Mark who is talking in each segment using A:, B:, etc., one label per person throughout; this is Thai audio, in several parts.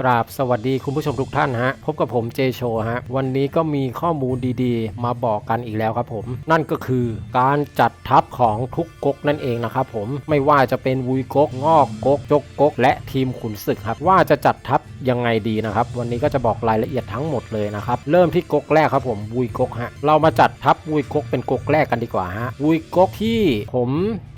A: กราบสวัสดีคุณผู้ชมทุกท่านฮะ พบกับผมเจโชฮะ วันนี้ก็มีข้อมูลดีๆ มาบอกกันอีกแล้วครับผม นั่นก็คือการจัดทัพของทุกก๊กนั่นเองนะครับผมไม่ว่าจะเป็นวุยก๊กงอกก๊กจกก๊กและทีมขุนศึกครับว่าจะจัดทัพยังไงดีนะครับ วันนี้ก็จะบอกรายละเอียดทั้งหมดเลยนะครับ เริ่มที่ก๊กแรกครับผมวุยก๊กฮะเรามาจัดทัพวุยก๊กเป็นก๊กแรกกันดีกว่าฮะวุยก๊กที่ผม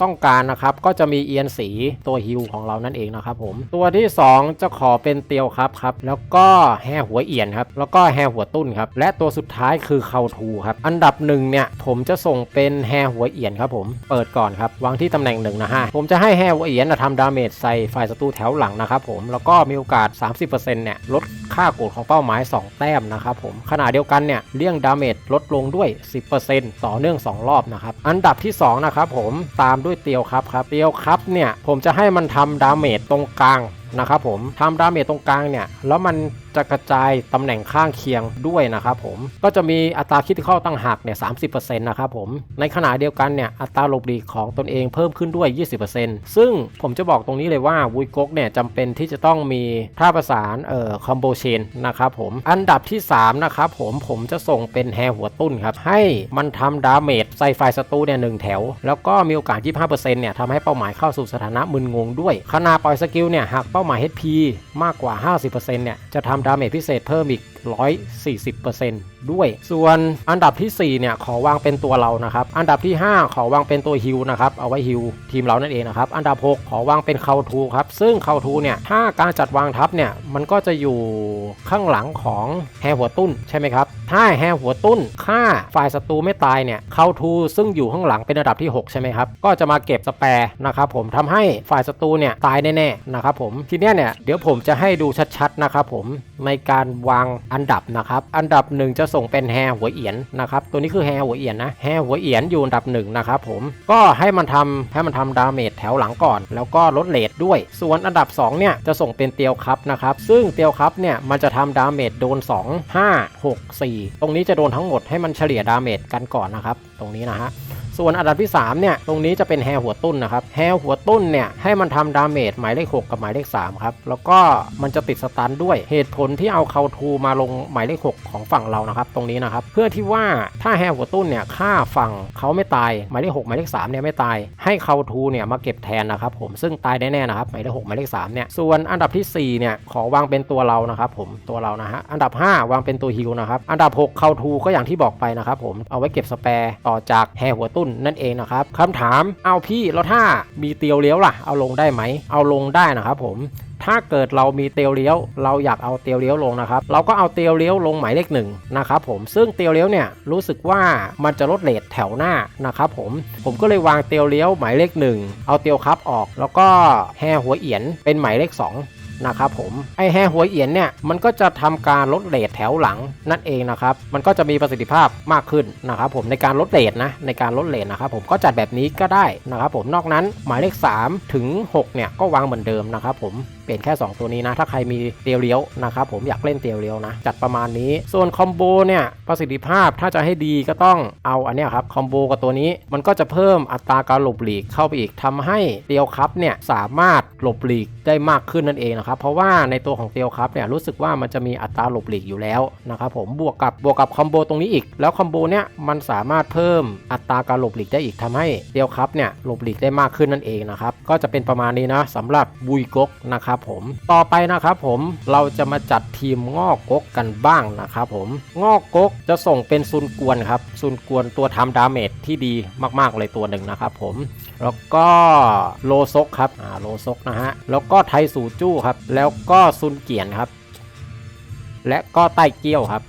A: ต้องการนะครับ ก็จะมีเอียนสีตัวฮิวของเรานั่นเองนะครับผมตัวที่สองจะขอเป็นเตียวครับครับแล้วก็แห่หัวเอียนครับแล้วก็แห่หัวตุ้นครับและตัวสุดท้ายคือเคาทูครับอันดับหนึ่งเนี่ยผมจะส่งเป็นแห่หัวเอียนครับผมเปิดก่อนครับวางที่ตำแหน่งหนึ่งนะฮะผมจะให้แห่หัวเอียนทำดาเมจใส่ฝ่ายศัตรูแถวหลังนะครับผมแล้วก็มีโอกาส 30เนี่ยลดค่าโกรธของเป้าหมาย 2 แต้มนะครับผมขณะเดียวกันเนี่ยเลี่ยงดาเมจลดลงด้วย 10%ต่อเนื่อง 2 รอบนะครับอันดับที่สองนะครับผมตามด้วยเตียวครับครับเตียวครับเนี่ยผมจะให้มันทำดาเมจตรงกลางนะครับผมทำดาเมจตรงกลางเนี่ยแล้วมันจะกระจายตำแหน่งข้างเคียงด้วยนะครับผมก็จะมีอัตราคิดเข้าตั้งหักเนี่ยสานะครับผมในขณะเดียวกันเนี่ยอัตราหลบหลีกของตนเองเพิ่มขึ้นด้วย 20%ซึ่งผมจะบอกตรงนี้เลยว่าวุยก๊กเนี่ยจำเป็นที่จะต้องมีท่าประสานเอ่อคอมโบเชนนะครับผมอันดับที่ 3 นะครับผมผมจะส่งเป็นแฮหัวตุ้นครับ ให้มันทำดาเมจใส่ฝ่ายศัตรูเนี่ยหนึ่งแถว แล้วก็มีโอกาส 25%เนี่ยทำให้เป้าหมายเข้าสู่สถานะมึนงงด้วยขณะปล่อยสกิลเนี่ยหากเป้าหมาย HP มากกว่า 50%เนี่ยจะทำดาเมจพิเศษเพิ่มอีก 140%ด้วย ส่วนอันดับที่4เนี่ยขอวางเป็นตัวเรานะครับ อันดับที่ 5 ขอวางเป็นตัวฮิวนะครับ เอาไว้ฮิวทีมเรานั่นเองนะครับ อันดับ 6 ขอวางเป็นเคาทูครับ ซึ่งเคาทูเนี่ยถ้าการจัดวางทัพเนี่ยมันก็จะอยู่ข้างหลังของแฮหัวตุ้นใช่ไหมครับถ้าแฮหัวตุ้นฆ่าฝ่ายศัตรูไม่ตายเนี่ยเคาทูซึ่งอยู่ข้างหลังเป็นอันดับที่ 6 ใช่ไหมครับก็จะมาเก็บสแปร์นะครับผมทำให้ฝ่ายศัตรูเนี่ยตายแน่ๆนะครับผมทีนี้เนี่ยเดี๋ยวผมจะให้ดูชัดๆนะครับผมในการวางอันดับนะครับ อันดับหนึ่งจะส่งเป็นแฮหัวเอียนนะครับ ตัวนี้คือแฮหัวเอียนนะ แฮหัวเอียนอยู่อันดับหนึ่งนะครับผม ก็ให้มันทำให้มันทำดาเมจแถวหลังก่อน แล้วก็ลดเลทด้วย ส่วนอันดับ2เนี่ยจะส่งเป็นเตียวครับนะครับ ซึ่งเตียวครับเนี่ยมันจะทำดาเมจโดน 2 5 6 4 ตรงนี้จะโดนทั้งหมดให้มันเฉลี่ยดาเมจกันก่อนนะครับ ตรงนี้นะฮะ ส่วนอันดับที่3เนี่ยตรงนี้จะเป็นแฮหัวตุ้นนะครับแฮหัวตุ้นเนี่ยให้มันทำดาเมจหมายเลข 6 กับหมายเลข3ครับแล้วก็มันจะติดสตันด้วยเหตุผลที่เอาเคาทูมาลงหมายเลข 6 ของฝั่งเรานะครับ ตรงนี้นะครับ เพื่อที่ว่าถ้าแฮหัวตุ้นเนี่ยฆ่าฝั่งเขาไม่ตายหมายเลข 6 หมายเลข3เนี่ยไม่ตาย ให้เคาทูเนี่ยมาเก็บแทนนะครับผมซึ่งตายแน่ๆนะครับหมายเลข 6 หมายเลข3เนี่ยส่วนอันดับที่4เนี่ยขอวางเป็นตัวเรานะครับผมตัวเรานะฮะอันดับ 5 วางเป็นตัวฮิวนะครับอันดับ 6เคาทูก็อย่างที่บอกไปนะครับผมเอาไว้เก็บสแปร์ต่อจากแฮหัวตุ้นนั่นเองนะครับคำถามเอาพี่แล้วถ้ามีเตียวเลี้ยวล่ะ เอาลงได้ไหม เอาลงได้นะครับผมถ้าเกิดเรามีเตียวเลี้ยว เราอยากเอาเตียวเลี้ยวลงนะครับ เราก็เอาเตียวเลี้ยวลงหมายเลขหนึ่งนะครับผมซึ่งเตียวเลี้ยวเนี่ยรู้สึกว่ามันจะลดเลทแถวหน้านะครับผมผมก็เลยวางเตียวเลี้ยวหมายเลขหนึ่งเอาเตียวครับออก แล้วก็แฮหัวเอียนเป็นหมายเลขสอง นะครับผมไอแฮหัวเอียนเนี่ยมันก็จะทำการลดเลทแถวหลังนั่นเองนะครับมันก็จะมีประสิทธิภาพมากขึ้นนะครับผมในการลดเลทนะในการลดเลทนะครับผมก็จัดแบบนี้ก็ได้นะครับผมนอกนั้นหมายเลข 3 ถึง 6 เนี่ยก็วางเหมือนเดิมนะครับผม เปลี่ยนแค่ 2 ตัวนี้นะ ถ้าใครมีเตียวเลี้ยวนะครับผมอยากเล่นเตียวเลี้ยวนะ จัดประมาณนี้ ส่วนคอมโบเนี่ยประสิทธิภาพถ้าจะให้ดีก็ต้องเอาอันนี้ครับคอมโบกับตัวนี้มันก็จะเพิ่มอัตราการหลบหลีกเข้าไปอีกทำให้เตียวครับเนี่ยสามารถหลบหลีกได้มากขึ้นนั่นเองนะครับเพราะว่าในตัวของเตียวครับเนี่ยรู้สึกว่ามันจะมีอัตราหลบหลีกอยู่แล้วนะครับผมบวกกับบวกกับคอมโบตรงนี้อีก แล้วคอมโบเนี่ยมันสามารถเพิ่มอัตราการหลบหลีกได้อีกทำให้เตียวครับเนี่ยหลบหลีกได้มากขึ้นนั่นเองนะครับก็จะเป็นประมาณนี้นะสำหรับบุยกกนะครับผมต่อไปนะครับผมเราจะมาจัดทีมงอกกกกันบ้างนะครับผมงอกกกจะส่งเป็นซุนกวนครับซุนกวนตัวทำดาเมจที่ดีมากๆเลยตัวหนึ่งนะครับผมแล้วก็โลซกครับอ่าโลซกนะฮะแล้วก็ไทสูจู้ครับแล้วก็ซุนเกียนครับ และก็ใต้เกี้ยวครับ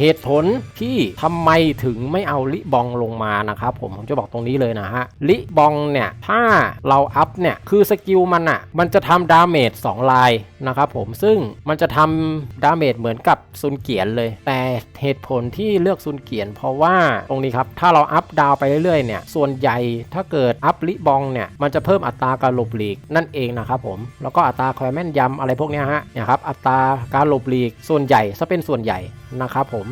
A: เหตุผลที่ทำไมถึงไม่เอาลิบองลงมานะครับผมผมจะบอกตรงนี้เลยนะฮะลิบองเนี่ยถ้าเราอัพเนี่ยคือสกิลมันอะ่ะมันจะทำดาเมจ2ลายนะครับผมซึ่งมันจะทำดาเมจเหมือนกับซุนเกียนเลย แต่เหตุผลที่เลือกซุนเกียน เพราะว่าตรงนี้ครับถ้าเราอัพดาวไปเรื่อยๆเนี่ยส่วนใหญ่ถ้าเกิดอัพลิบองเนี่ยมันจะเพิ่มอัตราการหลบหลีกนั่นเองนะครับผมแล้วก็อัตราคอยแม่นยำอะไรพวกนี้ฮะเนี่ยครับอัตราการหลบหลีกส่วนใหญ่ซะเป็นส่วนใหญ่ นะครับผม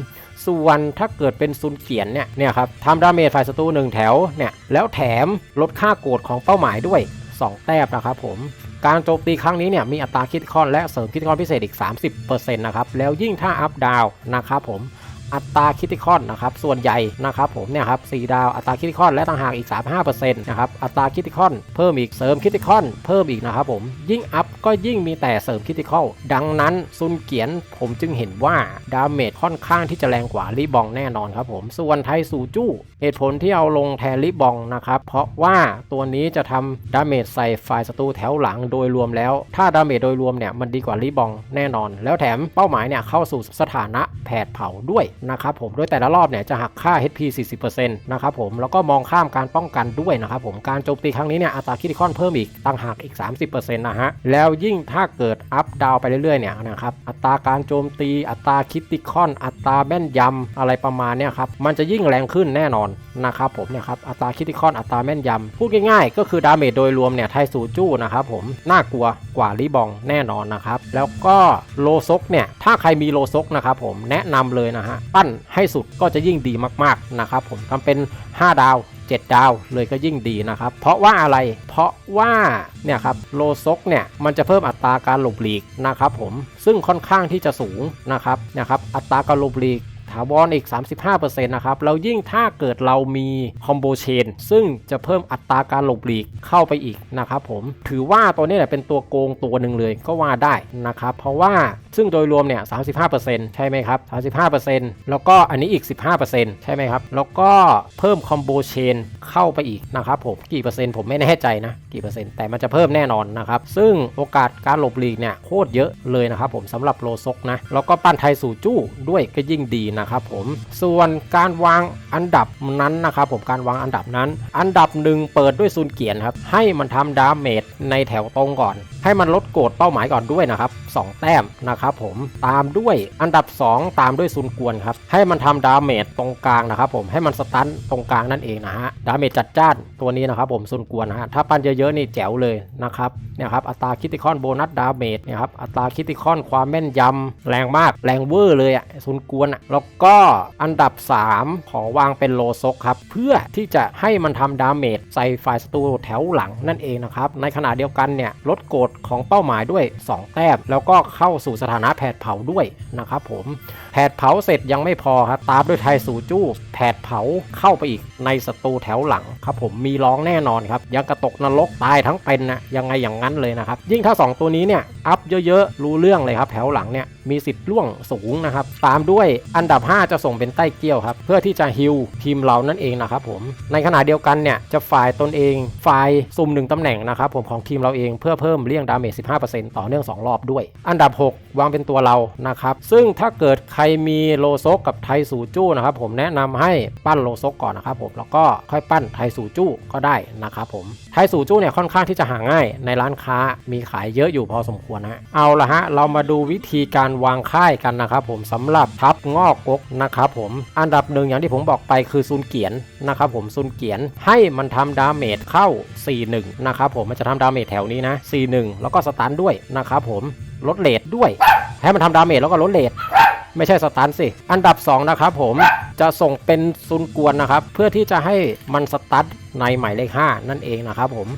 A: ส่วนถ้าเกิดเป็นซุนเกียนเนี่ยเนี่ยครับทำดาเมจฝ่ายศัตรูหนึ่งแถวเนี่ยแล้วแถมลดค่าโกรธของเป้าหมายด้วย 2 แต้มนะครับผมการโจมตีครั้งนี้เนี่ยมีอัตราคิดคอนและเสริมคิดคอนพิเศษอีก 30%นะครับแล้วยิ่งถ้าอัพดาวนะครับผม อัตราคิติคอนนะครับส่วนใหญ่นะครับผมเนี่ยครับ4ดาวอัตราคิติคอนและต่างหากอีก 35%นะครับอัตราคิติคอนเพิ่มอีกเสริมคิติคอนเพิ่มอีกนะครับผมยิ่งอัพก็ยิ่งมีแต่เสริมคิติคอลดังนั้นซุนเกียนผมจึงเห็นว่าดาเมจค่อนข้างที่จะแรงกว่ารีบองแน่นอนครับผมส่วนไทสูจู้เหตุผลที่เอาลงแทนลิบองนะครับเพราะว่าตัวนี้จะทำดาเมจใส่ฝ่ายศัตรูแถวหลังโดยรวมแล้ว ถ้าดาเมจโดยรวมเนี่ยมันดีกว่าลิบองแน่นอน แล้วแถมเป้าหมายเนี่ยเข้าสู่สถานะแผดเผาด้วยนะครับผมโดยแต่ละรอบเนี่ยจะหักค่า HP 40%นะครับผมแล้วก็มองข้ามการป้องกันด้วยนะครับผมการโจมตีครั้งนี้เนี่ยอัตราคิติคอนเพิ่มอีกต่างหากอีก 30%นะฮะแล้วยิ่งถ้าเกิดอัพดาวไปเรื่อยๆเนี่ยนะครับอัตราการโจมตีอัตราคิติคอน อัตราแม่นยำอะไรประมาณเนี่ยครับมันจะยิ่งแรงขึ้นแน่นอน นะครับผมเนี่ยครับอัตราคิติคอนอัตราแม่นยำพูดง่ายๆ ก็คือดาเมจโดยรวมเนี่ยไทสูจู้นะครับผมน่ากลัวกว่ารีบองแน่นอนนะครับแล้วก็โลซกเนี่ยถ้าใครมีโลซกนะครับผมแนะนำเลยนะฮะปั้นให้สุดก็จะยิ่งดีมากๆนะครับผมทำเป็น 5 ดาว7 ดาวเลยก็ยิ่งดีนะครับ เพราะว่าอะไรเพราะว่าเนี่ยครับโลซกเนี่ยมันจะเพิ่มอัตราการหลบหลีกนะครับผมซึ่งค่อนข้างที่จะสูงนะครับนะครับอัตราการหลบหลีกาวรอีก 35%นะครับ แล้วยิ่งถ้าเกิดเรามีคอมโบเชนซึ่งจะเพิ่มอัตราการหลบหลีกเข้าไปอีกนะครับผม ถือว่าตัวนี้แหละเป็นตัวโกงตัวหนึ่งเลยก็ว่าได้นะครับ เพราะว่าซึ่งโดยรวมเนี่ย 35%ใช่ไหมครับ 35%แล้วก็อันนี้อีก 15%ใช่ไหมครับ แล้วก็เพิ่มคอมโบเชนเข้าไปอีกนะครับผม กี่เปอร์เซ็นต์ผมไม่แน่ใจนะ กี่เปอร์เซ็นต์ แต่มันจะเพิ่มแน่นอนนะครับ ซึ่งโอกาสการหลบหลีกเนี่ยโคตรเยอะเลยนะครับผมสำหรับโลซกนะ แล้วก็ปั้นไทยสู่จู้ด้วยก็ยิ่งดีนะครับผมส่วนการวางอันดับนั้นนะครับผมการวางอันดับนั้น อันดับหนึ่งเปิดด้วยซูนเกียนครับให้มันทำดาเมจในแถวตรงก่อน ให้มันลดโกรดเป้าหมายก่อนด้วยนะครับ2 แต้มนะครับผมตามด้วยอันดับ 2 ตามด้วยซุนกวนครับให้มันทำดาเมจตรงกลางนะครับผมให้มันสตันตรงกลางนั่นเองนะฮะดาเมจจัดจ้านตัวนี้นะครับผมซุนกวนฮะถ้าปั้นเยอะๆนี่แจ๋วเลยนะครับเนี่ยครับอัตราคิติคอนโบนัสดาเมจเนี่ยครับอัตราคิติคอนความแม่นยำแรงมากแรงเวอร์เลยอะซุนกวนอะแล้วก็อันดับ 3 ขอวางเป็นโลซกครับเพื่อที่จะให้มันทำดาเมจใส่ฝ่ายศัตรูแถวหลังนั่นเองนะครับในขณะเดียวกันเนี่ยลดโกรดของเป้าหมายด้วย 2 แต้มแล้วก็เข้าสู่สถานะแผดเผาด้วยนะครับผม ดเผาเสร็จยังไม่พอครับตามด้วยไทยสูจู้แผดเผาเข้าไปอีกในศัตรูแถวหลังครับผมมีร้องแน่นอนครับยังกระตกนรกตายทั้งเป็นนะยังไงอย่างนั้นเลยนะครับยิ่งถ้า 2 ตัวนี้เนี่ยอัพเยอะๆรู้เรื่องเลยครับแถวหลังเนี่ยมีสิทธิ์ล่วงสูงนะครับตามด้วยอันดับ 5 จะส่งเป็นใต้เกี้ยวครับเพื่อที่จะฮิลทีมเรานั่นเองนะครับผมในขณะเดียวกันเนี่ยจะฝ่ายตนเองฝ่ายซุ่มหนึ่งตำแหน่งนะครับผมของทีมเราเองเพื่อเพิ่มเลี่ยงดาเมจ15%ต่อเนื่อง2รอบด้วย อันดับ 6 วางเป็นตัวเรานะครับซึ่งถ้าเกิดใครมีโลซกกับไทสูจู้นะครับผมแนะนำให้ปั้นโลซกก่อนนะครับผมแล้วก็ค่อยปั้นไทสูจู้ก็ได้นะครับผมไทสูจู้เนี่ยค่อนข้างที่จะหาง่าย ในร้านค้ามีขายเยอะอยู่พอสมควรนะเอาละฮะเรามาดูวิธีการวางค่ายกันนะครับผมสำหรับทับงอกกกนะครับผมอันดับหนึ่งอย่างที่ผมบอกไปคือซุนเกียนนะครับผมซุนเกียนให้มันทำดาเมจเข้า 4-1นะครับผมมันจะทำดาเมจแถวนี้นะ 4-1 แล้วก็สตันด้วยนะครับผมลดเลทด้วย ให้มันทำดาเมจแล้วก็ลดเลท ไม่ใช่สตันสิ อันดับ 2 นะครับผมจะส่งเป็นซุนกวนนะครับ เพื่อที่จะให้มันสตันในหมายเลข 5 นั่นเองนะครับผม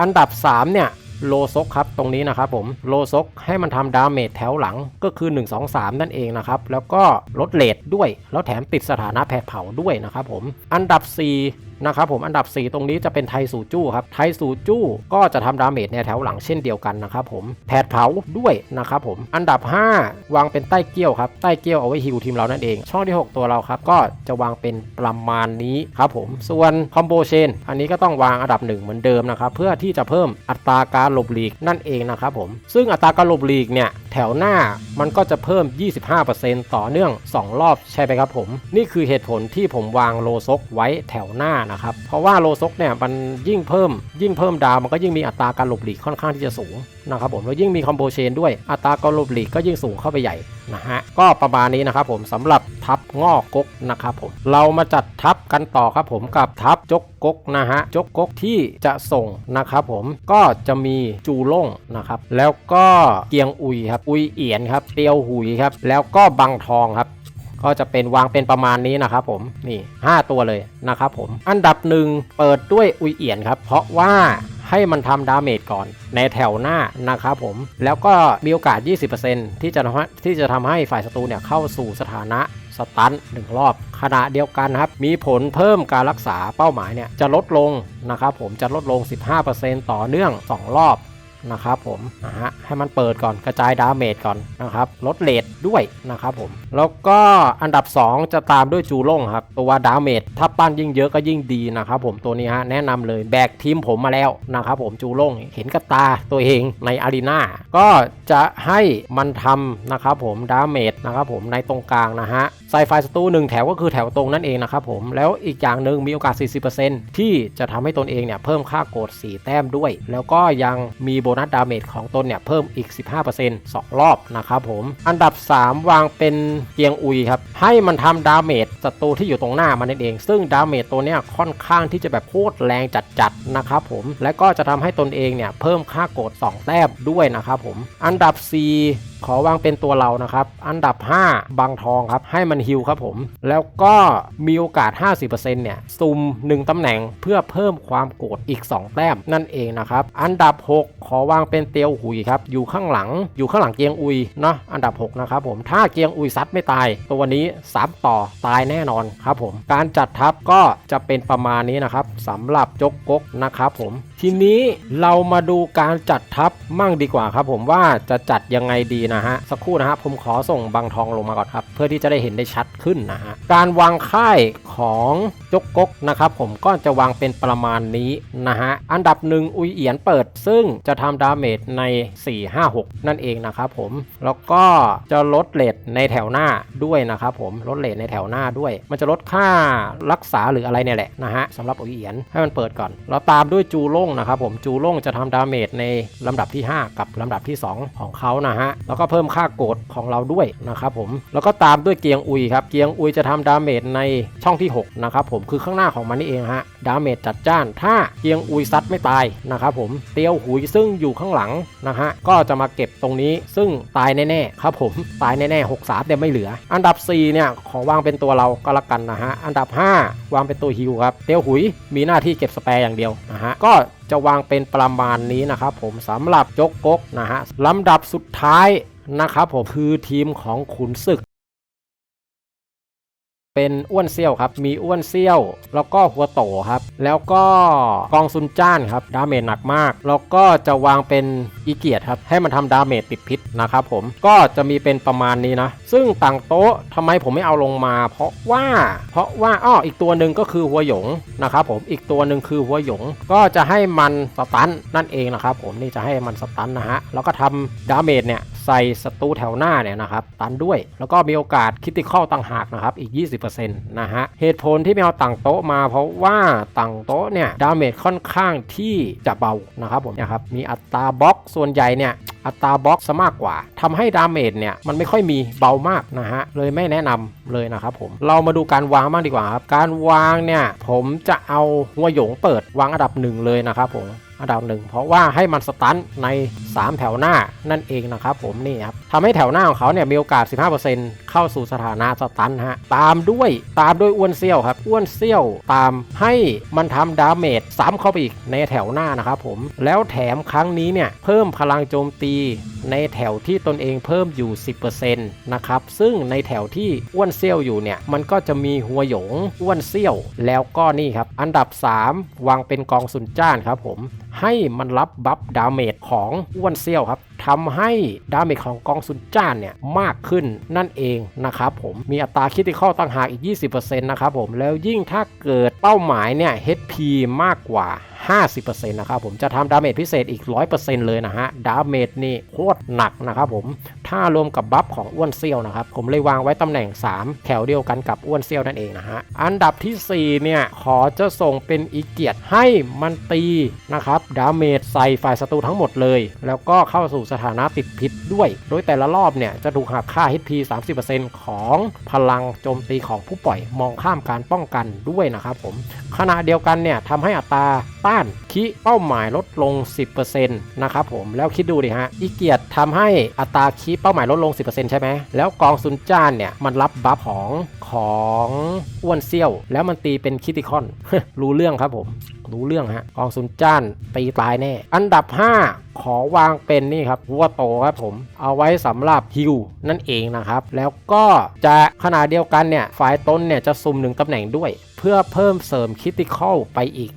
A: อันดับ 3 เนี่ยโลซกครับตรงนี้นะครับผมโลซกให้มันทำดาเมจแถวหลังก็คือ 1 2 3 นั่นเองนะครับแล้วก็ลดเลทด้วย แล้วแถมติดสถานะแผดเผาด้วยนะครับผมอันดับ 4 นะครับผมอันดับ 4 ตรงนี้จะเป็นไทสูจู้ครับไทสูจู้ก็จะทำดาเมจในแถวหลังเช่นเดียวกันนะครับผมแผดเผาด้วยนะครับผมอันดับ 5 วางเป็นใต้เกี้ยวครับใต้เกี้ยวเอาไว้ฮิวทีมเรานั่นเอง ช่องที่ 6 ตัวเราครับก็จะวางเป็นประมาณนี้ครับผมส่วนคอมโบเชนอันนี้ก็ต้องวางอันดับ 1 เหมือนเดิมนะครับเพื่อที่จะเพิ่มอัตราการหลบหลีกนั่นเองนะครับผมซึ่งอัตราการหลบหลีกเนี่ยแถวหน้ามันก็จะเพิ่ม 25%ต่อเนื่อง 2 รอบใช่ไหมครับผม นี่คือเหตุผลที่ผมวางโลซกไว้แถวหน้านะครับ เพราะว่าโลซกเนี่ยมันยิ่งเพิ่ม ยิ่งเพิ่มดาวมันก็ยิ่งมีอัตราการหลบหลีกค่อนข้างที่จะสูงนะครับผมแล้วยิ่งมีคอมโบเชนด้วยอัตราการหลบหลีกก็ยิ่งสูงเข้าไปใหญ่ นะฮะก็ประมาณนี้นะครับผมสำหรับทับงอกกกนะครับผมเรามาจัดทับกันต่อครับผมกับทับจกกกนะฮะจกกกที่จะส่งนะครับผมก็จะมีจูล่งนะครับแล้วก็เกียงอุยครับอุยเอียนครับเตียวหุยครับแล้วก็บังทองครับ ก็จะเป็นวางเป็นประมาณนี้นะครับผมนี่ 5 ตัวเลยนะครับผมอันดับหนึ่งเปิดด้วยอุยเอียนครับ เพราะว่าให้มันทำดาเมจก่อนในแถวหน้านะครับผมแล้วก็มีโอกาส 20%ที่จะที่จะทำให้ฝ่ายศัตรูเนี่ยเข้าสู่สถานะสตันหนึ่งรอบขณะเดียวกันครับ มีผลเพิ่มการรักษาเป้าหมายเนี่ยจะลดลงนะครับผมจะลดลง 15%ต่อเนื่อง 2 รอบ นะครับผมนะฮะให้มันเปิดก่อนกระจายดาเมจก่อนนะครับลดเลทด้วยนะครับผม แล้วก็อันดับ 2 จะตามด้วยจูล่งครับ ตัวดาเมจถ้าปั้นยิ่งเยอะก็ยิ่งดีนะครับผมตัวนี้ฮะแนะนำเลยแบกทีมผมมาแล้วนะครับผมจูล่งเห็นกับตาตัวเองในอารีนาก็จะให้มันทำนะครับผมดาเมจนะครับผมในตรงกลางนะฮะไซไฟศัตรูหนึ่งแถวก็คือแถวตรงนั่นเองนะครับผมแล้วอีกอย่างหนึ่งมีโอกาส 40%ที่จะทำให้ตนเองเนี่ยเพิ่มค่าโกรธ4แต้มด้วย แล้วก็ยังมีโบนัสดาเมจของตนเนี่ยเพิ่มอีก 15% 2 รอบนะครับผม อันดับ 3 วางเป็นเกียงอุยครับให้มันทำดาเมจศัตรูที่อยู่ตรงหน้ามันเอง ซึ่งดาเมจตัวเนี้ยค่อนข้างที่จะแบบโคตรแรงจัดๆนะครับผมและก็จะทำให้ตนเองเนี่ยเพิ่มค่าโกรธ2แต้มด้วยนะครับผม อันดับ 4 ขอวางเป็นตัวเรานะครับ อันดับ 5 บางทองครับ ให้มันฮิลครับผม แล้วก็มีโอกาส 50%เนี่ยซุ่ม1 ตำแหน่งเพื่อเพิ่มความโกรธอีก 2 แต้มนั่นเองนะครับ อันดับ 6 ขอวางเป็นเตียวหุยครับ อยู่ข้างหลัง อยู่ข้างหลังเกียงอุยเนาะ อันดับ 6 นะครับผม ถ้าเกียงอุยซัดไม่ตาย ตัวนี้3ต่อตายแน่นอนครับผม การจัดทัพก็จะเป็นประมาณนี้นะครับสำหรับจกกกนะครับผม ทีนี้เรามาดูการจัดทัพมั่งดีกว่าครับ ผมว่าจะจัดยังไงดีนะฮะสักครู่นะฮะผมขอส่งบางทองลงมาก่อนครับ เพื่อที่จะได้เห็นได้ชัดขึ้นนะฮะการวางค่ายของจกกกนะครับผมก็จะวางเป็นประมาณนี้นะฮะอันดับหนึ่งอุยเอียนเปิด ซึ่งจะทำดาเมจใน 4 5 6 นั่นเองนะครับผมแล้วก็จะลดเลทในแถวหน้าด้วยนะครับผมลดเลทในแถวหน้าด้วย มันจะลดค่ารักษาหรืออะไรเนี่ยแหละนะฮะสำหรับอุยเอียนให้มันเปิดก่อน แล้วตามด้วยจูล่งนะครับผมจูล่งจะทำดาเมจในลำดับที่ 5 กับลำดับที่ 2 ของเขานะฮะแล้วก็เพิ่มค่าโกรธของเราด้วยนะครับผมแล้วก็ตามด้วยเกียงอุยครับเกียงอุยจะทำดาเมจในช่องที่6นะครับผมคือข้างหน้าของมันนี่เองฮะดาเมจจัดจ้าน ถ้าเกียงอุยซัดไม่ตายนะครับผมเตียวหุยซึ่งอยู่ข้างหลังนะฮะก็จะมาเก็บตรงนี้ซึ่งตายแน่ๆครับผมตายแน่ๆ6 3แต่ไม่เหลือ อันดับ 4 เนี่ยขอวางเป็นตัวเราก็แล้วกันนะฮะอันดับ 5 วางเป็นตัวฮิวครับเตียวหุยมีหน้าที่เก็บสแปร์อย่างเดียวนะฮะก็ จะวางเป็นประมาณนี้นะครับผมสำหรับจกกกนะฮะลำดับสุดท้ายนะครับผมคือทีมของขุนศึก เป็นอ้วนเซี่ยวครับ มีอ้วนเซี่ยว แล้วก็หัวโตครับ แล้วก็กองซุนจ้านครับ ดาเมจหนักมาก แล้วก็จะวางเป็นอีเกียตครับ ให้มันทำดาเมจติดพิษนะครับผม ก็จะมีเป็นประมาณนี้นะ ซึ่งต่างโต๊ะทำไมผมไม่เอาลงมา เพราะว่า เพราะว่าอ้ออีกตัวหนึ่งก็คือหัวหยงนะครับผม อีกตัวหนึ่งคือหัวหยง ก็จะให้มันสตันนั่นเองนะครับผม นี่จะให้มันสตันนะฮะ แล้วก็ทำดาเมจเนี่ย ส่ศัตรูแถวหน้าเนี่ยนะครับตันด้วย แล้วก็มีโอกาสคิติคอลต่างหากนะครับอีก 20%นะฮะเหตุผลที่ไม่เอาต่างโต๊ะมา เพราะว่าต่างโต๊ะเนี่ยดาเมจค่อนข้างที่จะเบานะครับผมนะครับมีอัตราบล็อกส่วนใหญ่เนี่ยอัตราบล็อกซะมากกว่าทำให้ดาเมจเนี่ยมันไม่ค่อยมีเบามากนะฮะเลยไม่แนะนำเลยนะครับผมเรามาดูการวางบ้างดีกว่าครับการวางเนี่ยผมจะเอาหัวหยงเปิดวางอันดับหนึ่งเลยนะครับผม อันดับหนึ่งเพราะว่าให้มันสตันใน 3 แถวหน้านั่นเองนะครับผมนี่ครับทำให้แถวหน้าของเขาเนี่ยมีโอกาส 15%เข้าสู่สถานะสตันฮะตามด้วยตามด้วยอ้วนเซี่ยวครับอ้วนเซี่ยวตามให้มันทำดาเมจซ้ำเข้าไปอีกในแถวหน้านะครับผมแล้วแถมครั้งนี้เนี่ยเพิ่มพลังโจมตีในแถวที่ตนเองเพิ่มอยู่ 10%นะครับซึ่งในแถวที่อ้วนเซี่ยวอยู่เนี่ยมันก็จะมีหัวหยงอ้วนเซี่ยว แล้วก็นี่ครับอันดับ 3 วางเป็นกองสุนจ้านครับผมให้มันรับบัฟดาเมจของอ้วนเซี่ยวครับทำให้ดาเมจของกองซุนจ้านเนี่ยมากขึ้นนั่นเองนะครับผมมีอัตราคิติคอลต่างหากอีก 20%นะครับผมแล้วยิ่งถ้าเกิดเป้าหมายเนี่ย HP มากกว่า 50%นะครับผมจะทำดาเมจพิเศษอีก 100%เลยนะฮะดาเมจนี่โคตรหนักนะครับผม ถ้ารวมกับบัฟของอ้วนเซี่ยวนะครับ ผมเลยวางไว้ตำแหน่ง 3 แถวเดียวกันกับอ้วนเซี่ยวนั่นเองนะฮะ อันดับทีสี่ 4 เนี่ย ขอจะส่งเป็นอีเกียรติให้มันตีนะครับ ดาเมจใส่ฝ่ายศัตรูทั้งหมดเลย แล้วก็เข้าสู่สถานะติดพิษด้วย โดยแต่ละรอบเนี่ย จะถูกหักค่า HP 30%ของพลังโจมตีของผู้ปล่อยมองข้ามการป้องกันด้วยนะครับผม ขณะเดียวกันเนี่ยทำให้อัตราต้านคิเป้าหมายลดลง 10%นะครับผมแล้วคิดดูดิฮะอีเกียรติทำให้อัตราคิเป้าหมายลดลง 10%ใช่ไหมแล้วกองซุนจ้านเนี่ยมันรับบัฟของของอ้วนเซี่ยว แล้วมันตีเป็นคิติคอน รู้เรื่องครับผมรู้เรื่องฮะกองซุนจ้านตีตายแน่ อันดับ 5 ขอวางเป็นนี่ครับหัวโตครับผม เอาไว้สำหรับฮิวนั่นเองนะครับ แล้วก็จะขณะเดียวกันเนี่ยฝ่ายต้นเนี่ยจะซุ่มหนึ่งตำแหน่งด้วย เพื่อเพิ่มเสริมคิติคอลไปอีก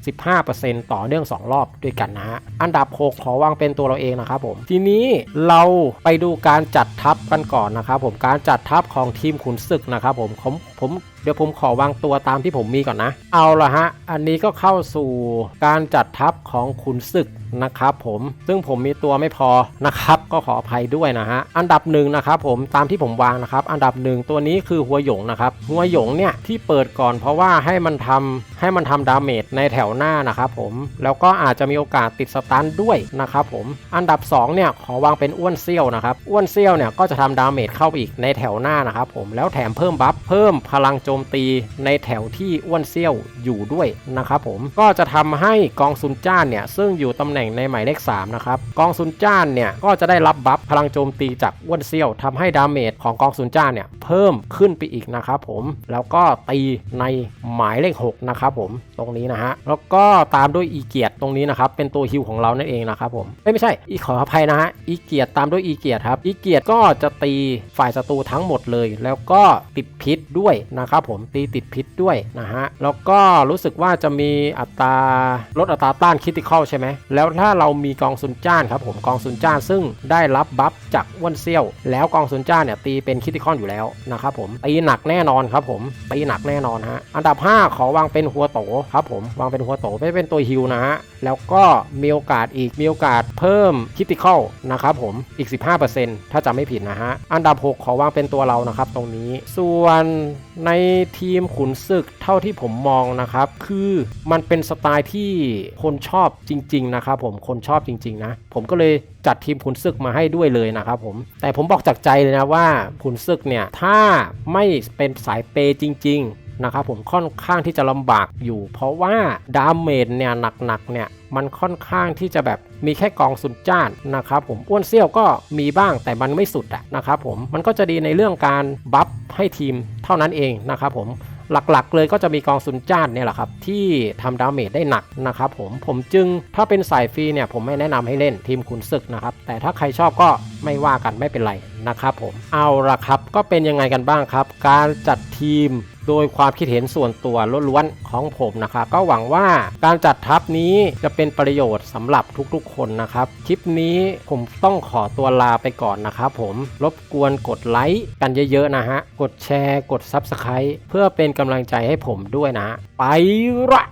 A: 15%ต่อเนื่อง 2 รอบด้วยกันนะฮะอันดับ 6 ขอวางเป็นตัวเราเองนะครับผมทีนี้เราไปดูการจัดทัพกันก่อนนะครับผมการจัดทัพของทีมขุนศึกนะครับผมผมผม เดี๋ยวผมขอวางตัวตามที่ผมมีก่อนนะ เอาละฮะ อันนี้ก็เข้าสู่การจัดทัพของขุนศึกนะครับผมซึ่งผมมีตัวไม่พอนะครับ ก็ขออภัยด้วยนะฮะอันดับหนึ่งนะครับผมตามที่ผมวางนะครับอันดับหนึ่งตัวนี้คือหัวหยงนะครับหัวหยงเนี่ยที่เปิดก่อนเพราะว่าให้มันทำให้มันทำดาเมจในแถวหน้านะครับผมแล้วก็อาจจะมีโอกาสติดสตันด้วยนะครับผมอันดับ2เนี่ยขอวางเป็นอ้วนเซี่ยวนะครับอ้วนเซี่ยวเนี่ยก็จะทำดาเมจเข้าอีกในแถวหน้านะครับผมแล้วแถมเพิ่มบัฟเพิ่มพลังโจมตีในแถวที่อ้วนเซี่ยวอยู่ด้วยนะครับผมก็จะทำให้กองซุนจ้านเนี่ยซึ่งอยู่ตำแหน่งในหมายเลข3นะครับกองซุนจ้านเนี่ยก็จะได้รับบัฟพลังโจมตีจากอ้วนเซี่ยวทำให้ดาเมจของกองซุนจ้านเนี่ยเพิ่มขึ้นไปอีกนะครับผมแล้วก็ตีในหมายเลข6นะครับผมตรงนี้นะฮะแล้วก็ตามด้วยอีเกียรติตรงนี้นะครับเป็นตัวฮิวของเรานั่นเองนะครับผมไม่ใช่อีขออภัยนะฮะอีเกียรติตามด้วยอีเกียรตครับอีเกียรตก็จะตีฝ่ายศัตรูทั้งหมดเลย แล้วก็ติดพิษด้วยนะครับผมตีติดพิษด้วยนะฮะแล้วก็รู้สึกว่าจะมีอัตราลดอัตราต้านคิติคอลใช่ไหมแล้วถ้าเรามีกองซุนจ้านครับผมกองซุนจ้านซึ่งได้รับบัฟจากอ้วนเซี่ยว แล้วกองซุนจ้านเนี่ยตีเป็นคิติคอนอยู่แล้วนะครับผมตีหนักแน่นอนครับผมตีหนักแน่นอนฮะอันดับ 5 ขอวางเป็นหัวโตครับผมวางเป็นหัวโตไม่เป็นตัวฮิวนะฮะแล้วก็มีโอกาสอีกมีโอกาสเพิ่มคิติคอลนะครับผมอีก 15%ถ้าจำไม่ผิดนะฮะอันดับ 6 ขอวางเป็นตัวเรานะครับตรงนี้ส่วนในทีมขุนศึกเท่าที่ผมมองนะครับ คือมันเป็นสไตล์ที่คนชอบจริง ๆ นะครับผมคนชอบจริง ๆ นะ ผมก็เลยจัดทีมขุนศึกมาให้ด้วยเลยนะครับผมแต่ผมบอกจากใจเลยนะว่าขุนศึกเนี่ยถ้าไม่เป็นสายเปย์จริง ๆนะครับผมค่อนข้างที่จะลำบากอยู่ เพราะว่าดาเมจเนี่ยหนักๆเนี่ยมันค่อนข้างที่จะแบบมีแค่กองสุนจ้านนะครับผมอ้วนเซี่ยวก็มีบ้างแต่มันไม่สุดอะนะครับผมมันก็จะดีในเรื่องการบัฟให้ทีม เท่านั้นเองนะครับผมหลักๆ เลยก็จะมีกองซุนจ้านเนี่ยแหละครับที่ทำดาเมจได้หนักนะครับผมผมจึงถ้าเป็นสายฟรีเนี่ยผมไม่แนะนำให้เล่นทีมขุนศึกนะครับแต่ถ้าใครชอบก็ไม่ว่ากันไม่เป็นไรนะครับผมเอาละครับก็เป็นยังไงกันบ้างครับ การจัดทีม โดยความคิดเห็นส่วนตัวล้วนๆของผมนะครับก็หวังว่าการจัดทัพนี้จะเป็นประโยชน์สำหรับทุกๆ คนนะครับ คลิปนี้ผมต้องขอตัวลาไปก่อนนะครับผมรบกวนกดไลค์กันเยอะๆนะฮะ กดแชร์กด Subscribe เพื่อเป็นกำลังใจให้ผมด้วยนะ ไปละ